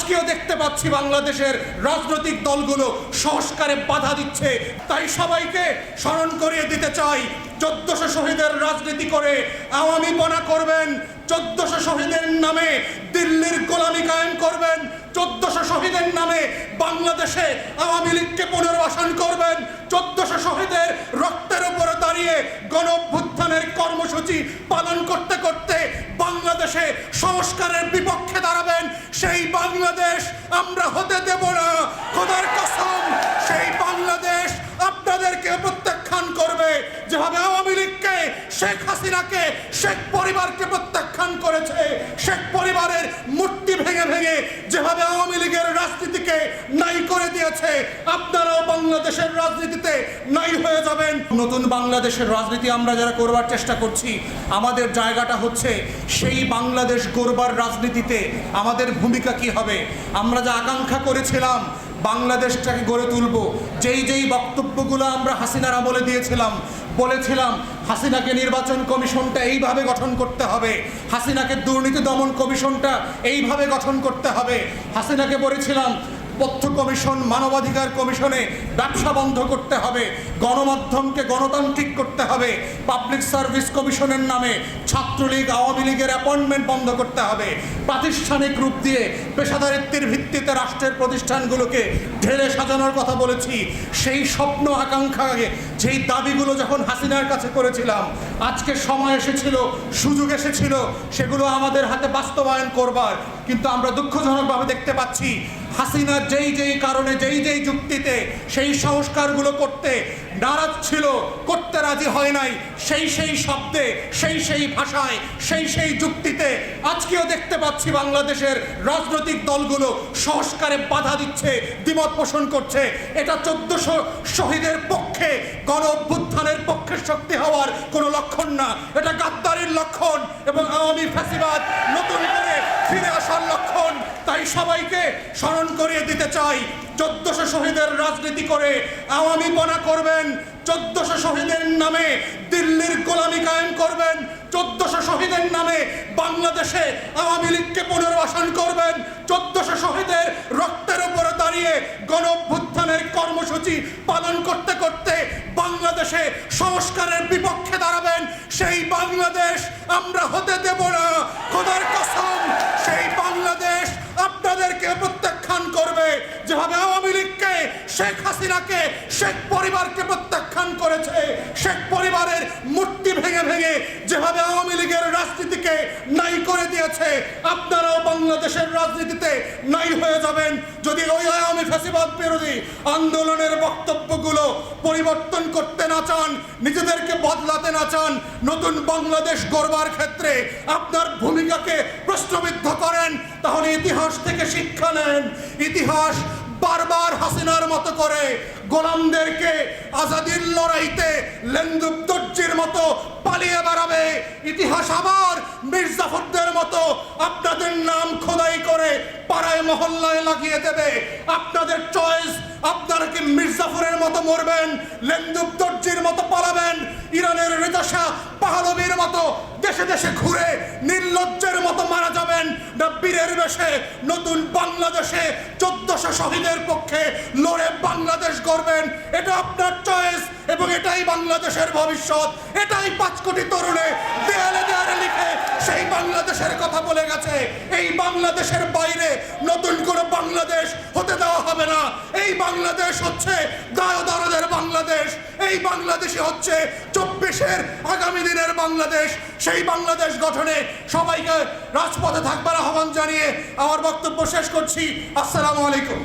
আজকেও দেখতে পাচ্ছি বাংলাদেশের রাজনৈতিক দলগুলো সংস্কারে বাধা দিচ্ছে। তাই সবাইকে স্মরণ করিয়ে দিতে চাই, চোদ্দশো শহীদের রাজনীতি করে আওয়ামী পনা করবেন, চোদ্দশো শহীদের নামে দিল্লির গোলামি কায়েম করবেন, চোদ্দশো শহীদের নামে বাংলাদেশে আওয়ামী লীগকে পুনর্বাসন করবেন, চোদ্দশো শহীদের রক্তের উপরে দাঁড়িয়ে গণ অভ্যুত্থানের কর্মসূচি পালন করতে করতে বাংলাদেশে সংস্কারের বিপক্ষে দাঁড়াবেন সেই বাংলাদেশ আমরা হতে দেব না। খোদার কসম, সেই বাংলাদেশ আপনাদেরকে প্রত্যাখ্যান করবে। যেভাবে আওয়ামী লীগকে, শেখ হাসিনাকে, শেখ পরিবারকে প্রত্যাখ্যান করেছে, শেখ পরিবারের মূর্তি ভেঙে ভেঙে যেভাবে আওয়ামী লীগের রাজনীতিকে নাই করে দিয়েছে বাংলাদেশের রাজনীতিতে নাই হয়ে যাবেন। নতুন বাংলাদেশের রাজনীতি আমরা যারা করবার চেষ্টা করছি, আমাদের জায়গাটা হচ্ছে সেই বাংলাদেশ গড়বার রাজনীতিতে আমাদের ভূমিকা কি হবে? আমরা যা আকাঙ্ক্ষা করেছিলাম, বাংলাদেশটাকে গড়ে তুলব। যেই যেই বক্তব্যগুলো আমরা হাসিনার আমলে দিয়েছিলাম, বলেছিলাম, হাসিনাকে নির্বাচন কমিশনটা এইভাবে গঠন করতে হবে, হাসিনাকে দুর্নীতি দমন কমিশনটা এইভাবে গঠন করতে হবে, হাসিনাকে বলেছিলাম তথ্য কমিশন, মানবাধিকার কমিশনে ব্যবসা বন্ধ করতে হবে, গণমাধ্যমকে গণতান্ত্রিক করতে হবে, পাবলিক সার্ভিস কমিশনের নামে ছাত্রলীগ, আওয়ামী লীগের অ্যাপয়েন্টমেন্ট বন্ধ করতে হবে, প্রাতিষ্ঠানিক রূপ দিয়ে পেশাদারিত্বের ভিত্তিতে রাষ্ট্রের প্রতিষ্ঠানগুলোকে ঢেলে সাজানোর কথা বলেছি। সেই স্বপ্ন, আকাঙ্ক্ষাকে, যেই দাবিগুলো যখন হাসিনার কাছে করেছিলাম, আজকে সময় এসেছিল, সুযোগ এসেছিল, সেগুলো আমাদের হাতে বাস্তবায়ন করবার। কিন্তু আমরা দুঃখজনকভাবে দেখতে পাচ্ছি হাসিনা যেই যেই কারণে, যেই যেই যুক্তিতে সেই সংস্কারগুলো করতে নারাজ ছিল, করতে রাজি হয় নাই, সেই সেই শব্দে, সেই সেই ভাষায়, সেই সেই যুক্তিতে আজকেও দেখতে পাচ্ছি বাংলাদেশের রাজনৈতিক দলগুলো সংস্কারে বাধা দিচ্ছে, দ্বিমত পোষণ করছে। এটা চোদ্দশো শহীদের পক্ষে, গণ অভ্যুত্থানের পক্ষে শক্তি হওয়ার কোনো লক্ষণ না। এটা গাদ্দারির লক্ষণ এবং আওয়ামী ফ্যাসিবাদ নতুন করে ফিরে আসার লক্ষণ তাই সবাইকে স্মরণ করিয়ে দিতে চাই। চোদ্দশো শহীদের রাজনীতি করে আওয়ামী পনা করবেন, চোদ্দশো শহীদের নামে দিল্লির গোলামি কায়েম করবেন, চোদ্দশো শহীদের নামে বাংলাদেশে আওয়ামী লীগকে পুনর্বাসন করবেন, চোদ্দশো শহীদের রক্তের উপরে দাঁড়িয়ে গণ অভ্যুত্থানের কর্মসূচি পালন করতে করতে বাংলাদেশে সংস্কারের বিপক্ষে দাঁড়াবেন। সেই বাংলাদেশ আমরা হাসিনাকে শেখ পরিবারকে প্রত্যাখ্যান করেছে। শেখ পরিবারের মূর্তি ভেঙে ভেঙে যেভাবে আওয়ামী লীগের রাজনীতিকে নাই করে দিয়েছে, আপনারাও বাংলাদেশের রাজনীতিতে নাই হয়ে যাবেন। যদি ওই আওয়ামী ফ্যাসিবাদ বিরোধী আন্দোলনের বক্তব্যগুলো পরিবর্তন করতে না চান, নিজেদেরকে বদলাতে না চান, নতুন বাংলাদেশ গড়বার ক্ষেত্রে আপনার ভূমিকাকে প্রশ্নবিদ্ধ করেন, তাহলে ইতিহাস থেকে শিক্ষা নেন। ইতিহাস বারবার হাসিনার মতো করে গোলামদেরকে আজাদির লড়াইতে লেন্দুক দর্জির মতো পালিয়ে বেড়াবে। ইতিহাস আবার মির্জাফরদের মতো আপনাদের নাম খোদাই করে পাড়ায় মহল্লায় লাগিয়ে দেবে। আপনাদের চয়েস আপনারা কি মির্জাফরের মতো মরবেন লেন্দুক দর্জির মতো পালাবেন, ইরানের রেজা শাহ পাহলবীর মতো দেশে দেশে ঘুরে নির্লজ্জের মতো মারা যাবেন না বীরের বেশে, নতুন বাংলাদেশে চোদ্দশো শহীদের পক্ষে লড়ে বাংলাদেশ করবেন এটা আপনার চয়েস এবং এটাই বাংলাদেশের ভবিষ্যৎ। এটাই পাঁচ কোটি তরুণে দেয়ালে দেয়ালে লিখে সেই বাংলাদেশের কথা বলে গেছে। এই বাংলাদেশের বাইরে নতুন কোনো বাংলাদেশ হতে দেওয়া হবে না এই বাংলাদেশ হচ্ছে দায়োদারদের বাংলাদেশ। এই বাংলাদেশে হচ্ছে চব্বিশের আগামী দিনের বাংলাদেশ। সেই বাংলাদেশ গঠনে সবাইকে রাজপথে থাকবার আহ্বান জানিয়ে আমার বক্তব্য শেষ করছি। আসসালামু আলাইকুম।